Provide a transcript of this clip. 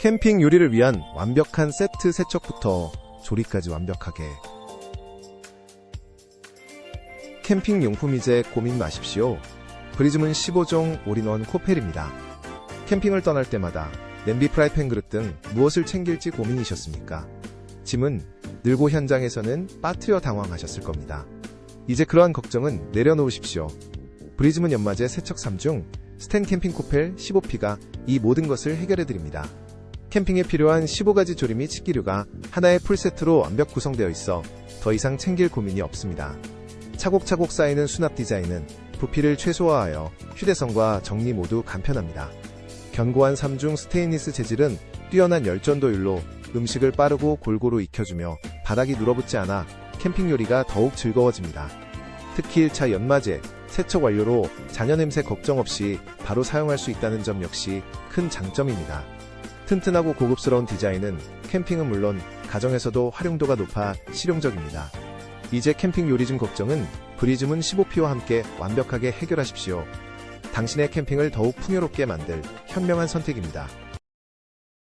캠핑 요리를 위한 완벽한 세트 세척부터 조리까지 완벽하게. 캠핑 용품 이제 고민 마십시오. 브리즘은 15종 올인원 코펠입니다. 캠핑을 떠날 때마다 냄비 프라이팬 그릇 등 무엇을 챙길지 고민이셨습니까? 짐은 늘고 현장에서는 빠뜨려 당황하셨을 겁니다. 이제 그러한 걱정은 내려놓으십시오. 브리즘은 연마제 세척 3중 스텐 캠핑 코펠 15P가 이 모든 것을 해결해드립니다. 캠핑에 필요한 15가지 조리 및 식기류가 하나의 풀세트로 완벽 구성되어 있어 더 이상 챙길 고민이 없습니다. 차곡차곡 쌓이는 수납 디자인은 부피를 최소화하여 휴대성과 정리 모두 간편합니다. 견고한 3중 스테인리스 재질은 뛰어난 열전도율로 음식을 빠르고 골고루 익혀주며 바닥이 눌어붙지 않아 캠핑 요리가 더욱 즐거워집니다. 특히 1차 연마제, 세척 완료로 잔여 냄새 걱정 없이 바로 사용할 수 있다는 점 역시 큰 장점입니다. 튼튼하고 고급스러운 디자인은 캠핑은 물론 가정에서도 활용도가 높아 실용적입니다. 이제 캠핑 요리즘 걱정은 브리즘은 15P와 함께 완벽하게 해결하십시오. 당신의 캠핑을 더욱 풍요롭게 만들 현명한 선택입니다.